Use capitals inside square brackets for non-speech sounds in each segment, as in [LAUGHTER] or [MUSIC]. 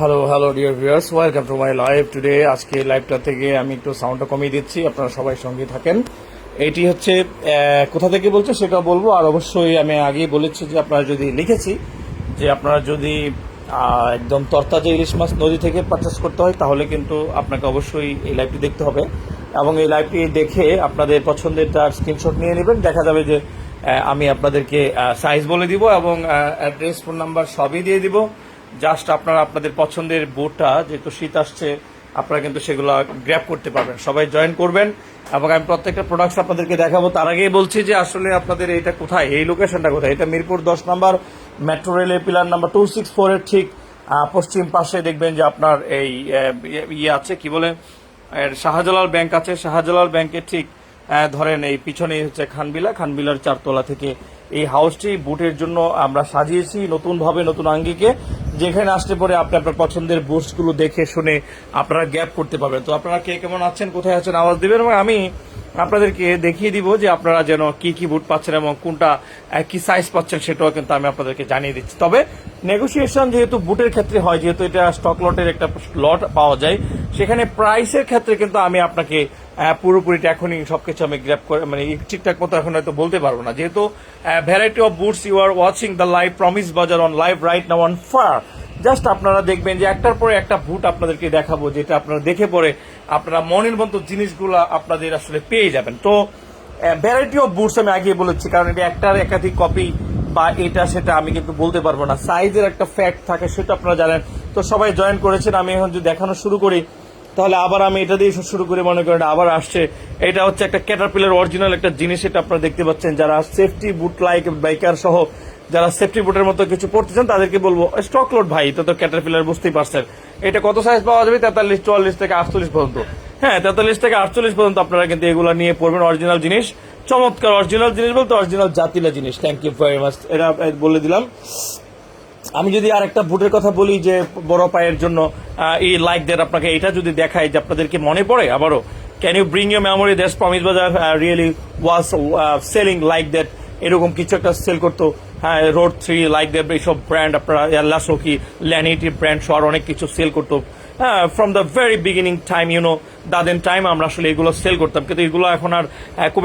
Hello hello dear viewers welcome to my live today আজকে লাইভটা থেকে আমি একটু সাউন্ডটা কমিয়ে দিচ্ছি। আপনারা সবাই সঙ্গে থাকেন। এটি হচ্ছে কোথা থেকে বলছে সেটা বলব। আর অবশ্যই আমি আগেই বলেছি যে আপনারা যদি লিখেছি, যে আপনারা যদি একদম তরতাজা ইলিশ মাছ নদী থেকে পারচেস করতে হয়, তাহলে কিন্তু আপনাকে অবশ্যই এই লাইভটি দেখতে হবে। এবং এই লাইভটি দেখে আপনাদের পছন্দের তার স্ক্রিনশট নিয়ে নেবেন। দেখা যাবে যে আমি আপনাদেরকে সাইজ বলে দিব এবং অ্যাড্রেস ফোন নাম্বার সবই দিয়ে দিব। জাস্ট আপনারা আপনাদের পছন্দের বোটটা যেহেতু শীত আসছে, আপনারা কিন্তু সেগুলো গ্র্যাপ করতে পারবেন। সবাই জয়েন করবেন এবং আমি প্রত্যেকটা প্রোডাক্টস আপনাদেরকে দেখাবো। তার আগেই বলছি যে আসলে আপনাদের এটা কোথায়? এই লোকেশনটা কোথায়? এটা মিরপুর দশ নম্বর মেট্রো রেলের pillar number two six four এর ঠিক পশ্চিম পাশে দেখবেন যে আপনার এই ইয়ে- আছে, কি বলে? শাহজালাল ব্যাংক আছে। শাহজালাল ব্যাংকের ঠিক ধরেন এই পিছনেই হচ্ছে খানবিলা। খানবিলার চারতলা থেকে এই হাউসটি বুটের জন্য আমরা সাজিয়েছি নতুন ভাবে নতুন আঙ্গিকে। যেখানে আসতে পরে আপনি আপনার পছন্দের বুটসগুলো দেখে শুনে আপনারা গ্যাপ করতে পারবেন। তো আপনারা কে কেমন আছেন, কোথায় আছেন আওয়াজ দিবেন এবং আমি আপনাদেরকে দেখিয়ে দিব যে আপনারা যেন কি কি বুট পাচ্ছেন এবং কোনটা কি সাইজ পাচ্ছেন সেটাও কিন্তু আমি আপনাদেরকে জানিয়ে দিচ্ছি। তবে নেগোসিয়েশন যেহেতু বুটের ক্ষেত্রে হয়, যেহেতু এটা স্টক লটের একটা লট পাওয়া যায়, সেখানে প্রাইসের ক্ষেত্রে কিন্তু আমি আপনাকে পুরোপুরিটা এখনই সবকিছু আমি গ্র্যাপ করে মানে ঠিকঠাক মতো এখন হয়তো বলতে পারব না। যেহেতু variety of boots you are watching the live Promise Bazar on live right now on far just আপনারা দেখবেন যে একটার পরে একটা বুট আপনাদেরকে দেখাবো, যেটা আপনারা দেখে পরে আপনারা মনের মতো জিনিসগুলো আপনাদের আসলে পেয়ে যাবেন। তো ভ্যারাইটি অফ বুটস আমি আগে বলেছি, কারণ এটা একটার একাধিক কপি বা এটা সেটা আমি কিন্তু বলতে পারব না। সাইজের একটা ফ্যাক্ট থাকে, সেটা আপনারা জানেন। তো সবাই জয়েন করেছেন, আমি এখন যদি দেখানো শুরু করি তাহলে আবার আমি এটা দিয়ে শুরু করে, মনে করেন আবার আসছে। এটা হচ্ছে একটা ক্যাটারপিলার অরিজিনাল একটা জিনিস, এটা আপনারা দেখতে পাচ্ছেন। যারা সেফটি বুট লাইক বাইকার সহ যারা সেফটি বুটের মতো কিছু পড়তে চান, তাদেরকে বলব স্টক লোড ভাই তো তো ক্যাটারপিলার বুঝতেই পারছেন। এটা কত সাইজ পাওয়া যাবে? তেতাল্লিশ, চুয়াল্লিশ থেকে আটচল্লিশ পর্যন্ত। হ্যাঁ তেতাল্লিশ থেকে আটচল্লিশ পর্যন্ত আপনারা কিন্তু এগুলো নিয়ে পড়বেন অরিজিনাল জিনিস। চমৎকার অরিজিনাল জিনিস বলতে অরিজিনাল জাতিলা জিনিস। থ্যাংক ইউ ভেরি মাচ এটা বলে দিলাম। আমি যদি আর একটা বুটের কথা বলি যে বড় পায়ের জন্য এই লাইক দ্যাট আপনাকে এটা যদি দেখায় যে আপনাদেরকে মনে পড়ে আবারও can you bring you memory that Promise Bazar really was selling like that এরকম কিছু একটা সেল করতো হ্যাঁ রোড থ্রি লাইক দ্যাট এইসব ব্র্যান্ড আপনারা আল্লাহ সখি ল্যানিটি ব্র্যান্ড সহ অনেক কিছু সেল করতো। হ্যাঁ from the very beginning time you know that then time আমরা আসলে এগুলো সেল করতাম। কিন্তু এগুলো এখন আর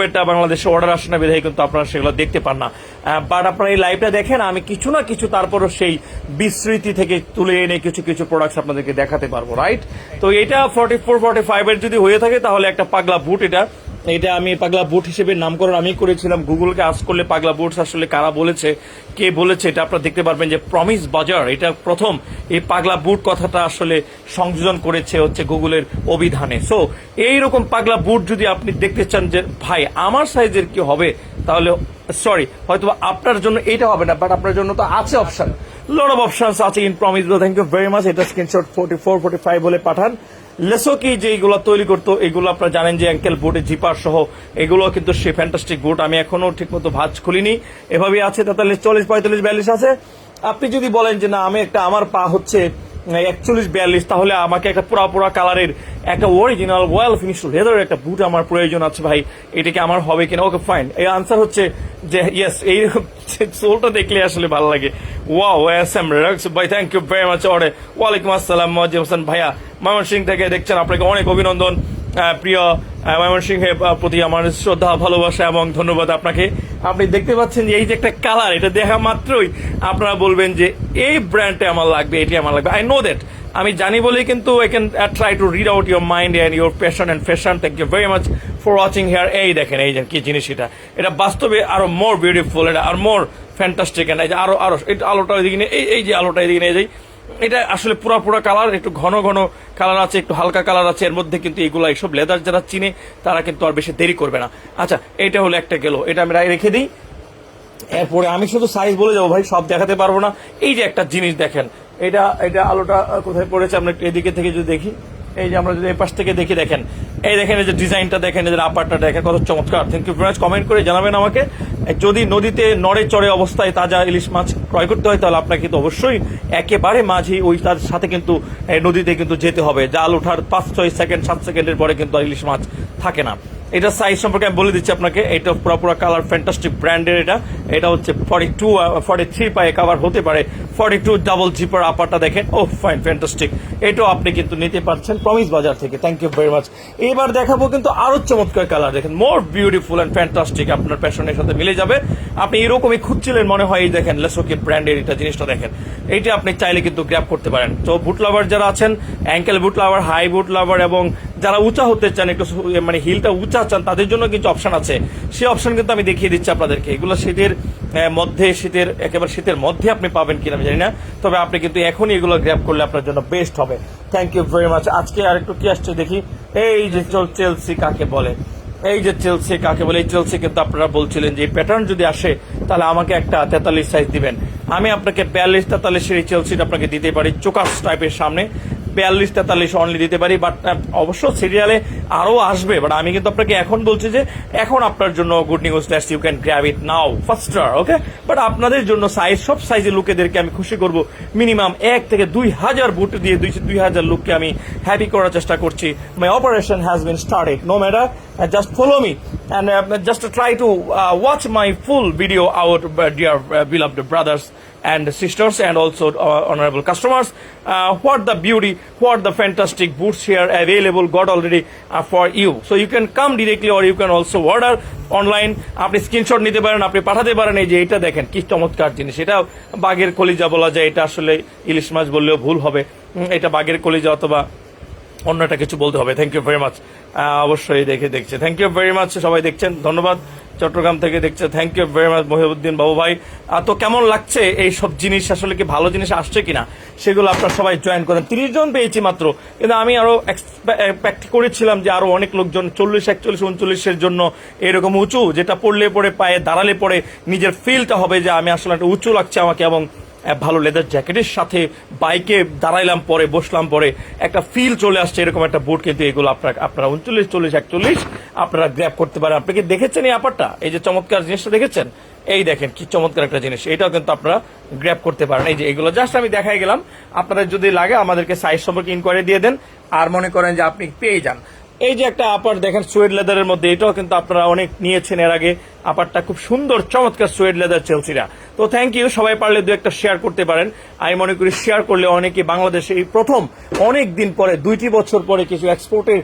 একটা বাংলাদেশে অর্ডার আসে না বিধায় কিন্তু আপনারা সেগুলো দেখতে পান না। বাট আপনারা এই লাইভটা দেখেন, আমি কিছু না কিছু তারপরও সেই বিস্মৃতি থেকে তুলে এনে কিছু কিছু প্রোডাক্টস আপনাদেরকে দেখাতে পারব রাইট তো এটা ফর্টি ফোর ফর্টি ফাইভের যদি হয়ে থাকে, তাহলে একটা পাগলা বুট এটা। এটা আমি পাগলা বুট হিসেবে নামকরণ আমি করেছিলাম। গুগলকে আস করলে পাগলা বুটস আসলে কারা বলেছে, কে বলেছে, এটা আপনারা দেখতে পারবেন যে প্রমিস বাজার এটা প্রথম এই পাগলা বুট কথাটা আসলে সংযোজন করেছে হচ্ছে গুগলের অভিধানে। সো এই রকম পাগলা বুট যদি আপনি দেখতে চান যে, ভাই, আমার সাইজের কি হবে? তাহলে সরি হয়তো আপনার জন্য এটা হবে না বাট আপনার জন্য তো আছে অপশন লট অফ অপশনস আছে in Promise thank you very much এটা screenshot forty four forty five বলে পাঠান। লেসোকি যে এগুলো তৈরি করতো, এগুলো আপনারা জানেন যে অ্যাঙ্কেল বোর্ডে জিপার সহ, এগুলো কিন্তু সে ফ্যান্টাস্টিক বোর্ড আমি এখনও ঠিকমতো ভাজ খুলিনি। এভাবেই আছে, তেতাল্লিশ, চল্লিশ, পঁয়তাল্লিশ, বিয়াল্লিশ আছে। আপনি যদি বলেন যে না, আমি একটা, আমার পা হচ্ছে একচল্লিশ বিয়াল্লিশ, তাহলে আমাকে একটা পুরা পুরা কালারের একটা অরিজিনাল ওয়েল ফিনিশ লেদারের একটা বুট আমার প্রয়োজন আছে ভাই। এটাকে আমার হবে কিনা? ওকে ফাইন এই আনসার হচ্ছে যে ইয়েস এই [LAUGHS] সোলটা দেখলে আসলে ভালো লাগে। ওয়াও এস এম ভাই থ্যাংক ইউ ভেরি মাচ অরে ওয়ালাইকুম আসসালাম মজিব হোসেন ভাইয়া। ময়মনসিং থেকে দেখছেন, আপনাকে অনেক অভিনন্দন। প্রিয় ময়মনসিংহের প্রতি আমার শ্রদ্ধা, ভালোবাসা এবং ধন্যবাদ আপনাকে। আপনি দেখতে পাচ্ছেন যে এই যে একটা কালার, এটা দেখা মাত্রই আপনারা বলবেন যে এই ব্র্যান্ডটা আমার লাগবে, এটি আমার লাগবে। আই নো দ্যাট আমি জানি বলেই কিন্তু I can try to read out your mind and your passion and fashion thank you very much for watching here এই দেখেন, এই যে কি জিনিস এটা। এটা বাস্তবে আরও মোর বিউটিফুল এটা আর মোর ফ্যান্টাস্টিক এই যে আরও আরও এটা আলোটা নিয়ে, এই এই যে আলোটা এদিকে নিয়ে যাই। এটা আসলে পুরা পুরা কালার, একটু ঘন ঘন কালার আছে, একটু হালকা কালার আছে, এর মধ্যে কিন্তু এগুলো এইসব লেদার যারা চিনে, তারা কিন্তু আর বেশি দেরি করবে না। আচ্ছা এটা হলো একটা গেল, এটা আমি রেখে দিই। এরপরে আমি শুধু সাইজ বলে যাব ভাই, সব দেখাতে পারব না। এই যে একটা জিনিস দেখেন, এটা এটা আলোটা কোথায় পড়েছে, আমরা একটু এদিকে থেকে যদি দেখি। এই যে আমরা যদি এই পাশ থেকে দেখি, দেখেন এই দেখেন এই যে ডিজাইনটা দেখেন এদের আপারটা দেখেন, কত চমৎকার। থ্যাংক ইউ ভেরি কমেন্ট করে জানাবেন আমাকে। যদি নদীতে নড়ে চড়ে অবস্থায় তাজা ইলিশ মাছ ক্রয় করতে হয়, তাহলে আপনাকে কিন্তু অবশ্যই একেবারে মাঝি ওই তার সাথে কিন্তু নদীতে কিন্তু যেতে হবে। জাল ওঠার পাঁচ, ছয় সেকেন্ড সাত সেকেন্ডের পরে কিন্তু ইলিশ মাছ থাকে না। এটা সাইজ সম্পর্কে আমি বলে দিচ্ছি আপনাকে, এটা পুরো পুরো কালার ফ্যান্টাস্টিক ব্র্যান্ডের এটা। এটা হচ্ছে ফর্টি টু ফর্টি থ্রি পায়ে কাভার হতে পারে। ফর্টি টু ডাবল জিপার আপারটা দেখেন ও ফাইন ফ্যান্টাস্টিক এটাও আপনি কিন্তু নিতে পারছেন প্রমিস বাজার থেকে। থ্যাংক ইউ ভেরি মাচ এবার দেখাবো কিন্তু আরও চমৎকার কালার দেখেন মোর বিউটিফুল অ্যান্ড ফ্যান্টাস্টিক আপনার প্যাশনের সাথে মিলে যাবে। আপনি এরকমই খুঁজছিলেন মনে হয়, এই দেখেন লেসোকি ব্র্যান্ডের এটা জিনিসটা দেখেন। এইটা আপনি চাইলে কিন্তু গ্র্যাপ করতে পারেন। তো বুট লাভার যারা আছেন ankle boot lover high boot lover এবং যারা উঁচা হতে চান, একটু মানে হিলটা উঁচা চান, তাদের জন্য কিছু অপশন আছে। সেই অপশন কিন্তু আমি দেখিয়ে দিচ্ছি আপনাদেরকে। এগুলো শীতের মধ্যে, শীতের, একেবারে শীতের মধ্যে আপনি পাবেন কিনা আমি জানি না। তবে আপনি কিন্তু এখনই এগুলো গ্র্যাপ করলে আপনার জন্য বেস্ট হবে। থ্যাংক ইউ ভেরি মাচ আজকে আর একটু কি আসছে দেখি? এই যে চল চেলসি কাকে বলে? এই যে চেলসি কাকে বলে? এই চেলসি কিন্তু আপনারা বলছিলেন যে প্যাটার্ন যদি আসে, তাহলে আমাকে একটা তেতাল্লিশ সাইজ দিবেন। আমি আপনাকে বিয়াল্লিশ তেতাল্লিশের এই চেলসিটা আপনাকে দিতে পারি চোকাস টাইপের সামনে। বিয়াল্লিশ, তেতাল্লিশ অনলি দিতে পারি বাট অবশ্য সিরিয়ালে আরও আসবে বাট আমি কিন্তু আপনাকে এখন বলছি যে এখন আপনার জন্য good news dash you can grab it now faster okay but আপনাদের জন্য সাইজ সব সাইজের লোকেদেরকে আমি খুশি করব। মিনিমাম এক থেকে দুই হাজার বুট দিয়ে দুই দুই হাজার লোককে আমি হ্যাপি করার চেষ্টা করছি। My operation has been started no matter just follow me and uh, just try to uh, watch my full video out uh, dear uh, beloved brothers and sisters and also uh, honorable customers uh, what the beauty what the fantastic boots here available got already uh, for you so you can come directly or you can also order online আপনি screenshot নিতে পারেন আপনি পাঠাতে পারেন এই যে এটা দেখেন কি চমৎকার জিনিস এটা বাঘের কলিজা বলা যায় এটা আসলে ইলিশ মাছ বললেও ভুল হবে এটা বাঘের কলিজা অথবা অন্যটা কিছু বলতে হবে থ্যাংক ইউ ভেরি মাচ অবশ্যই দেখে দেখছে। থ্যাংক ইউ ভেরি মাচ সবাই দেখছেন। ধন্যবাদ। চট্টগ্রাম থেকে দেখছে। Thank you very much Mohiuddin Babu ভাই। তো কেমন লাগছে এই সব জিনিস? আসলে কি ভালো জিনিস আসছে কিনা? সেগুলো আপনারা সবাই জয়েন করেন। তিরিশ জন পেয়েছি মাত্র। কিন্তু আমি আরও এক্সপেক্ট করেছিলাম যে আরও অনেক লোকজন, চল্লিশ, একচল্লিশ, উনচল্লিশের জন্য এরকম উঁচু, যেটা পড়লে পরে পায়ে দাঁড়ালে পরে নিজের ফিলটা হবে যে আমি আসলে একটা উঁচু লাগছে আমাকে এবং ভালো লেদার জ্যাকেটের সাথে বাইকে দাঁড়াইলাম পরে, বসলাম পরে, একটা ফিল চলে আসছে, এরকম একটা বুট কিন্তু এগুলো আপনার, আপনারা উনচল্লিশ, চল্লিশ, একচল্লিশ, আপনারা গ্র্যাপ করতে পারেন। আপনি কি দেখেছেন এই আপারটা? এই যে চমৎকার জিনিসটা দেখেছেন? এই দেখেন, কি চমৎকার একটা জিনিস। এটাও কিন্তু আপনারা গ্র্যাপ করতে পারেন। এই যে এগুলো জাস্ট আমি দেখাই গেলাম। আপনাদের যদি লাগে, আমাদেরকে সাইজ সম্পর্কে ইনকোয়ারি দিয়ে দেন। আর মনে করেন যে আপনি পেয়ে যান। এই যে একটা আপার দেখেন সুয়েড লেদারের মধ্যে, এটাও কিন্তু আপনারা অনেক নিয়েছেন এর আগে। আপারটা খুব সুন্দর, চমৎকার সোয়েড লেদার চেলসিরা তো থ্যাংক ইউ সবাই পারলে দু একটা শেয়ার করতে পারেন। আমি মনে করি শেয়ার করলে অনেকে বাংলাদেশে এই প্রথম অনেক দিন পরে, দুইটি বছর পরে কিছু এক্সপোর্টের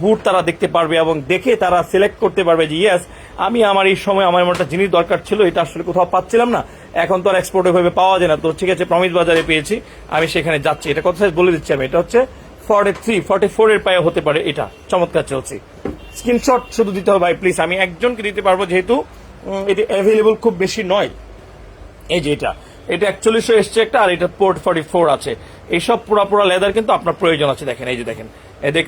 বুট তারা দেখতে পারবে এবং দেখে তারা সিলেক্ট করতে পারবে যে ইয়েস আমি আমার এই সময় আমার একটা জিনিস দরকার ছিল, এটা আসলে কোথাও পাচ্ছিলাম না। এখন তো আর এক্সপোর্টে ভাবে পাওয়া যায় না। তো ঠিক আছে প্রমিস বাজারে পেয়েছি। আমি সেখানে যাচ্ছি। এটা কথা বলে দিচ্ছি আমি? এটা হচ্ছে ফর্টি থ্রি ফর্টি ফোর এর পায়ে হতে পারে এটা। চমৎকার চলছে। স্ক্রিনশট শুধু দিতে হবে ভাই প্লিজ আমি একজনকে দিতে পারব যেহেতু এটি অ্যাভেলেবল খুব বেশি নয়। এই যে এটা। এটা একচল্লিশশো এসছে একটা, আর এটা পোর্ট ফর্টি ফোর আছে। এইসব পুরা পুরা লেদার কিন্তু আপনার প্রয়োজন আছে। দেখেন, এই যে দেখেন।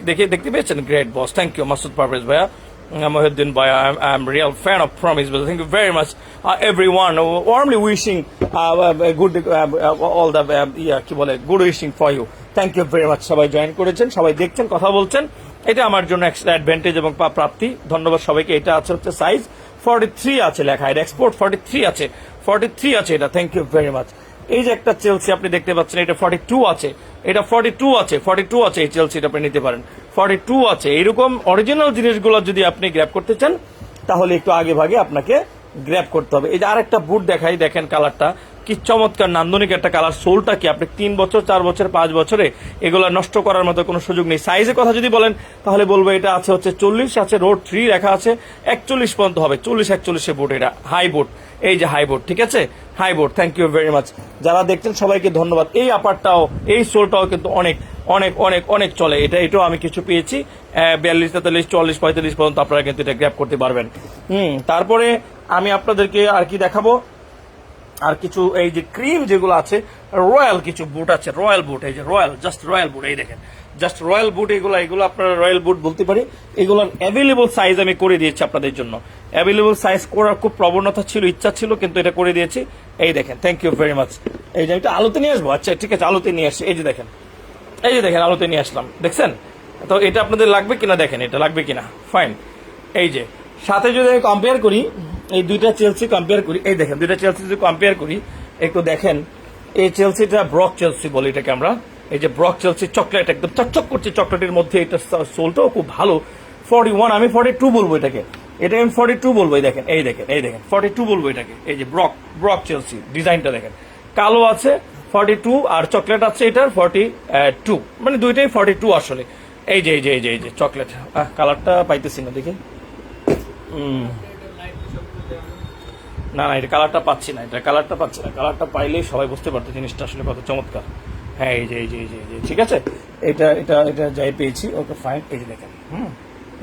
দেখে দেখতে পেয়েছেন? Great boss thank you Masud Parvez ভাইয়া। Mohiddin Bhaiya, I'm, I'm real fan of Promise, but thank you very much, uh, everyone. Uh, warmly wishing uh, good, uh, all the, uh, yeah, কি বলে, good wishing for you. Thank you very much. সবাই join করেছেন, সবাই দেখছেন, কথা বলছেন। এটা আমার জন্য একটা অ্যাডভান্টেজ এবং প্রাপ্তি। ধন্যবাদ সবাইকে। এটা আছে হচ্ছে সাইজ ফর্টি থ্রি আছে লেখা। এটা এক্সপোর্ট ফর্টি থ্রি আছে। ফর্টি থ্রি আছে এটা। থ্যাংক ইউ ভেরি মাচ এই যে একটা চেলসি আপনি দেখতে পাচ্ছেন এটা ফর্টি টু আছে। এটা ফর্টি টু আছে। ফর্টি টু আছে এই চেলসিটা আপনি নিতে পারেন। ফর্টি টু আছে। এরকম অরিজিনাল জিনিসগুলো যদি আপনি গ্র্যাপ করতে চান, তাহলে একটু আগে ভাগে আপনাকে গ্র্যাপ করতে হবে। এই যে আরেকটা বুট দেখাই, দেখেন কালারটা কি চমৎকার নান্দনিক একটা কালার সোলটা কি? আপনি তিন বছর, চার বছর, পাঁচ বছরে এগুলো নষ্ট করার মতো কোনো সুযোগ নেই। সাইজের কথা যদি বলেন, তাহলে বলব এটা আছে হচ্ছে চল্লিশ, আছে রোড থ্রি লেখা আছে, একচল্লিশ পর্যন্ত হবে। চল্লিশ একচল্লিশে বুট এটা। হাই বুট এই যে হাই বোর্ড ঠিক আছে? High board thank you very much যারা দেখছেন, সবাইকে ধন্যবাদ। এই আপারটাও এই সোলটাও কিন্তু অনেক অনেক অনেক অনেক চলে। এটা, এটাও আমি কিছু পেয়েছি। বিয়াল্লিশ, তেতাল্লিশ, চল্লিশ, পঁয়তাল্লিশ পর্যন্ত আপনারা কিন্তু এটা গ্র্যাপ করতে পারবেন। হুম, তারপরে আমি আপনাদেরকে আর কি দেখাবো? আর কিছু এই যে ক্রিম যেগুলো আছে রয়্যাল কিছু বুট আছে রয়্যাল বুট এই যে রয়্যাল জাস্ট রয়্যাল বুট এই দেখেন। জাস্ট রয়্যাল বুট এগুলো এগুলো আপনারা রয়্যাল বুট বলতে পারি। এগুলোর অ্যাভেলেবল সাইজ আমি করে দিয়েছি আপনাদের জন্য। অ্যাভেলেবল সাইজ করার খুব প্রবণতা ছিল, ইচ্ছা ছিল, কিন্তু এটা করে দিয়েছি। এই দেখেন থ্যাংক ইউ ভেরি মাচ এই যে একটু আলোতে নিয়ে আসব? আচ্ছা ঠিক আছে, আলোতে নিয়ে আসছি। এই যে দেখেন, এই যে দেখেন, আলোতে নিয়ে আসলাম। দেখছেন? তো এটা আপনাদের লাগবে কিনা দেখেন, এটা লাগবে কিনা? ফাইন এই যে, সাথে যদি আমি কম্পেয়ার করি এই দুইটা চেলসি কম্পেয়ার করি। এই দেখেন, দুইটা চেলসি যদি কম্পেয়ার করি, একটু দেখেন, এই চেলসিটা ব্রক চেলসি বলি এটাকে আমরা। এই যে ব্রক চেলসি চকলেট একদম চকচক করছে চকলেটের মধ্যে, এটা সোলটাও খুব ভালো। ফর্টি ওয়ান আমি ফর্টি টু বলব এটাকে। এটা আমি ফর্টি টু বলব, এই দেখেন এই দেখেন এই দেখেন ফর্টি টু বলব এটাকে। এই যে ব্রক ব্রক চেলসি ডিজাইনটা দেখেন। কালো আছে ফর্টি টু আর চকলেট আছে এটার ফর্টি টু মানে দুইটাই ফর্টি টু আসলে। এই যে এই যে এই যে এই যে চকলেট কালারটা পাইতেছি না, দেখি। উম। না না, এটা কালারটা পাচ্ছি না, এটা কালারটা পাচ্ছি না। কালারটা পাইলেই সবাই বুঝতে পারতো জিনিসটা আসলে কত চমৎকার। হ্যাঁ এই যে এই যে এই যে এই যে, ঠিক আছে? এটা এটা এটা যাই পেয়েছি। ওকে ফাইন এই যে দেখেন, হুম?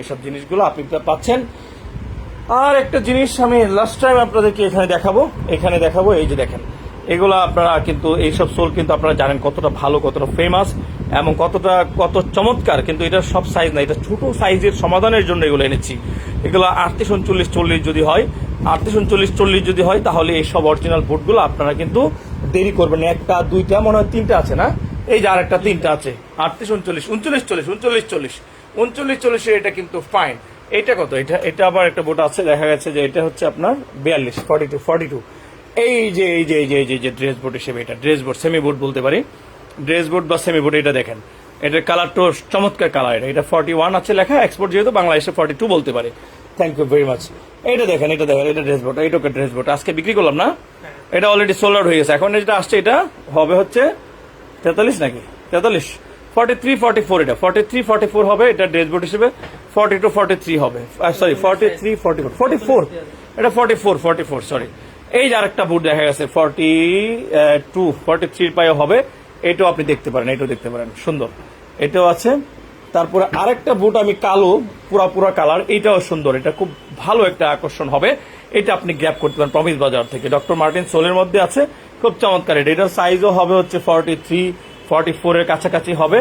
এসব জিনিসগুলো আপনি পাচ্ছেন। আর একটা জিনিস আমি লাস্ট টাইম আপনাদেরকে এখানে দেখাবো। এখানে দেখাবো, এই যে দেখেন, এগুলো আপনারা কিন্তু, এইসব সোল কিন্তু আপনারা জানেন কতটা ভালো, কতটা ফেমাস এবং কতটা, কত চমৎকার। কিন্তু এটা সব সাইজ না, এটা ছোট সাইজের সমাধানের জন্য এগুলো এনেছি। এগুলো আটত্রিশ, উনচল্লিশ, চল্লিশ যদি হয় আটত্রিশ, উনচল্লিশ, চল্লিশ যদি হয়, তাহলে এই সব অরিজিনাল বোর্ডগুলো আপনারা কিন্তু দেরি করবেন একটা, দুইটা, মনে হয় তিনটা আছে না? এই যে আরেকটা, তিনটা আছে। আটত্রিশ, উনচল্লিশ উনচল্লিশ, চল্লিশ উনচল্লিশ চল্লিশ। উনচল্লিশ চল্লিশে এটা কিন্তু ফাইন এটা কত? এটা এটা আবার একটা বোট আছে, দেখা গেছে যে এটা হচ্ছে আপনার বিয়াল্লিশ ফর্টি টু ফর্টি টু এই যে এই যে এই যে এই যে যে ড্রেস বোর্ড হিসেবে এটা ড্রেস বোর্ড সেমি বোর্ড বলতে পারি। ড্রেস বোর্ড বা সেমি বোর্ড এটা দেখেন। এটার কালারটা চমৎকার কালার এটা। এটা ফর্টি ওয়ান আছে লেখা এক্সপোর্ট যেহেতু বাংলাদেশে ফর্টি টু বলতে পারে। থ্যাংক ইউ ভেরি মাচ এটা দেখেন এটা দেখেন এটা ড্রেস বোর্ড এইটাকে ড্রেস বোর্ড আজকে বিক্রি করলাম না? এটা অলরেডি সোল্ড আউট হয়ে গেছে। এখন যেটা আসছে এটা হবে হচ্ছে তেতাল্লিশ নাকি? তেতাল্লিশ। ফর্টি থ্রি ফর্টি ফোর এটা। ফর্টি থ্রি ফর্টি ফোর হবে এটা ড্রেস বোর্ড হিসেবে। ফর্টি টু ফর্টি থ্রি হবে। Sorry forty three forty four forty four এটা forty four forty four sorry এই যে আরেকটা বুট দেখা গেছে ফর্টি টু ফর্টি থ্রির পায়ে হবে। এটাও আপনি দেখতে পারেন এটাও দেখতে পারেন। সুন্দর। এটাও আছে। তারপরে আরেকটা বুট আমি কালো, পুরা পুরা কালার এটাও সুন্দর, এটা খুব ভালো একটা আকর্ষণ হবে। এটা আপনি গ্যাপ করতে পারেন প্রমিস বাজার থেকে। ডক্টর মার্টিন সোলের মধ্যে আছে, খুব চমৎকার এটা। এটার সাইজও হবে হচ্ছে ফর্টি থ্রি ফর্টি ফোর এর কাছাকাছি হবে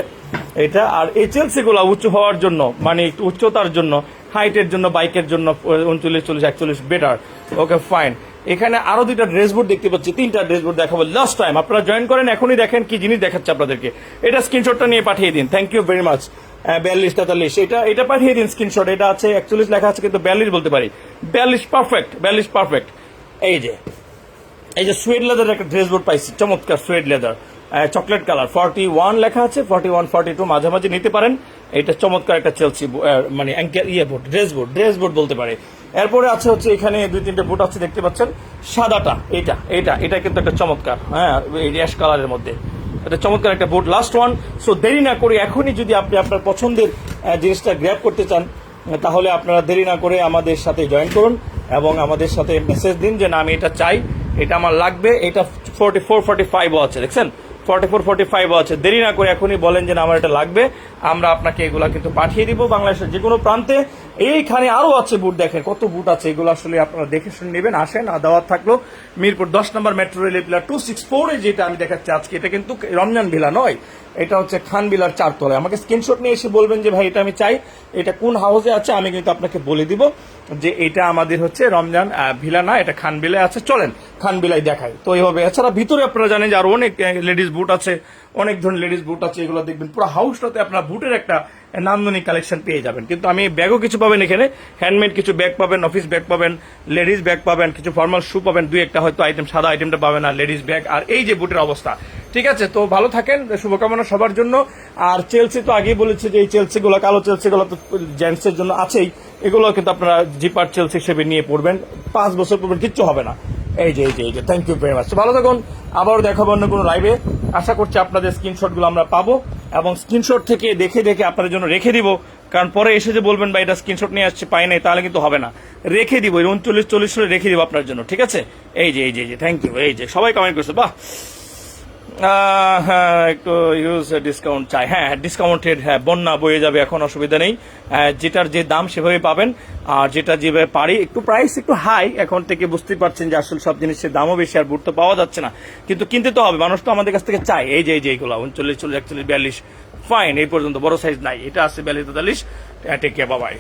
এটা। আর এইচএলসি গুলা উঁচু হওয়ার জন্য মানে একটু উচ্চতার জন্য হাইটের জন্য বাইকের জন্য, উনচল্লিশ, চল্লিশ, একচল্লিশ বেটার ওকে ফাইন এখানে আরও দুইটা ড্রেস বোর্ড দেখতে পাচ্ছি, তিনটা ড্রেস বোর্ড দেখাবো লাস্ট টাইম আপনারা জয়েন করেন, এখনই দেখেন কি জিনিস দেখাচ্ছে আপনাদেরকে। এটা স্ক্রিনশটটা নিয়ে পাঠিয়ে দিন। থ্যাংক ইউ ভেরি মাচ বিয়াল্লিশ, তেতাল্লিশ। এটা এটা পাঠিয়ে দিন স্ক্রিনশট এটা আছে একচল্লিশ লেখা আছে কিন্তু বিয়াল্লিশ বলতে পারি। বিয়াল্লিশ পারফেক্ট বিয়াল্লিশ পারফেক্ট এই যে এই যে সুয়েড লেদার একটা ড্রেস বোর্ড পাইছি, চমৎকার suede leather chocolate colour forty one লেখা আছে ফর্টি ওয়ান ফর্টি টু মাঝামাঝি নিতে পারেন। এটা চমৎকার একটা চেলসি মানে অ্যাঙ্কেল ইয়ে board dress board dress board বলতে পারে। এরপরে আছে হচ্ছে এখানে দুই, তিনটে বুট আছে, দেখতে পাচ্ছেন। সাদাটা এটা এটা এটা কিন্তু একটা চমৎকার। হ্যাঁ অ্যাশ কালারের মধ্যে। এটা চমৎকার একটা বোর্ড লাস্ট ওয়ান সো দেরি না করে এখনই যদি আপনি আপনার পছন্দের জিনিসটা গ্র্যাপ করতে চান তাহলে আপনারা দেরি না করে আমাদের সাথে জয়েন করুন এবং আমাদের সাথে মেসেজ দিন যে না, আমি এটা চাই, এটা আমার লাগবে, এটা ফোরটি ফোর ফোর্টি ফাইভও আছে, দেখছেন? ফর্টি ফোর, ফোর্টি ফাইভও আছে। দেরি না করে এখনই বলেন যে আমার এটা লাগবে। আমরা আপনাকে এগুলা কিন্তু পাঠিয়ে দিব। বাংলাদেশের যে কোনো প্রান্তে এইখানে আরও আছে বুট দেখেন, কত বুট আছে। এগুলো আসলে আপনারা দেখে শুনে নেবেন। আসেন আর দাওয়াত থাকল। মিরপুর দশ নম্বর metro rail pillar two six ফোরে যেটা আমি দেখাচ্ছি আজকে, এটা কিন্তু রমজান ভিলা নয়। এটা হচ্ছে খান বিলার চারতলায়। আমাকে স্ক্রিনশট নিয়ে এসে বলবেন যে, ভাই, এটা আমি চাই। এটা কোন হাউসে আছে? আমি কিন্তু আপনাকে বলে দিব যে, এটা আমাদের হচ্ছে রমজান ভিলা না, এটা খান বিলায় আছে। চলেন, খান বিলায় দেখাই। তো এইভাবে এছাড়া ভিতরে আপনারা জানেন যে, আরও অনেক লেডিস বুট আছে। অনেক ধরনের লেডিস বুট আছে, এগুলো দেখবেন। পুরো হাউসটাতে আপনার বুটের একটা নান্দনিক কালেকশন পেয়ে যাবেন। কিন্তু আমি ব্যাগও কিছু পাবেন এখানে। হ্যান্ডমেড কিছু ব্যাগ পাবেন অফিস ব্যাগ পাবেন লেডিস ব্যাগ পাবেন, কিছু ফর্মাল শু পাবেন, দুই একটা হয়তো আইটেম সাদা আইটেমটা পাবেন আর লেডিস ব্যাগ আর এই যে বুটের অবস্থা ঠিক আছে, তো ভালো থাকেন, শুভকামনা সবার জন্য। আর চেলসি তো আগেই বলেছে যে এই চেলসি গুলো, কালো চেলসি গুলো তো জেন্টস এর জন্য আছেই। এগুলো কিন্তু আপনারা জিপার চেলসি হিসেবে নিয়ে পড়বেন। পাঁচ বছর পড়বেন কিচ্ছু হবে না। এই যে এই যে এই যে থ্যাংক ইউ ভেরি মাচ ভালো থাকুন, আবারও দেখাবো অন্য কোনো লাইভে আশা করছি আপনাদের স্ক্রিনশটগুলো আমরা পাবো এবং স্ক্রিনশট থেকে দেখে দেখে আপনাদের জন্য রেখে দিব। কারণ পরে এসে যে বলবেন বা এটা স্ক্রিনশট নিয়ে আসছে, পাই নাই, তাহলে কিন্তু হবে না। রেখে দিব উনচল্লিশ, চল্লিশ রেখে দিব আপনার জন্য, ঠিক আছে? এই যে এই যে থ্যাংক ইউ এই যে, সবাই কমেন্ট করছে, বাহ! একটু ইউজ ডিসকাউন্ট চাই। হ্যাঁ ডিসকাউন্টেড হ্যাঁ বন্যা বয়ে যাবে, এখন অসুবিধা নেই। যেটার যে দাম সেভাবে পাবেন। আর যেটা যেভাবে পারি, একটু প্রাইস একটু হাই এখন থেকে বুঝতেই পারছেন যে আসলে সব জিনিসের দামও বেশি আর বুট পাওয়া যাচ্ছে না। কিন্তু কিনতে তো হবে, মানুষ তো আমাদের কাছ থেকে চাই এই যে এই যে এইগুলো, উনচল্লিশ, চল্লিশ, একচল্লিশ, বিয়াল্লিশ ফাইন এই পর্যন্ত, বড় সাইজ নাই। এটা আছে বিয়াল্লিশ, তেতাল্লিশ টেক বাবাই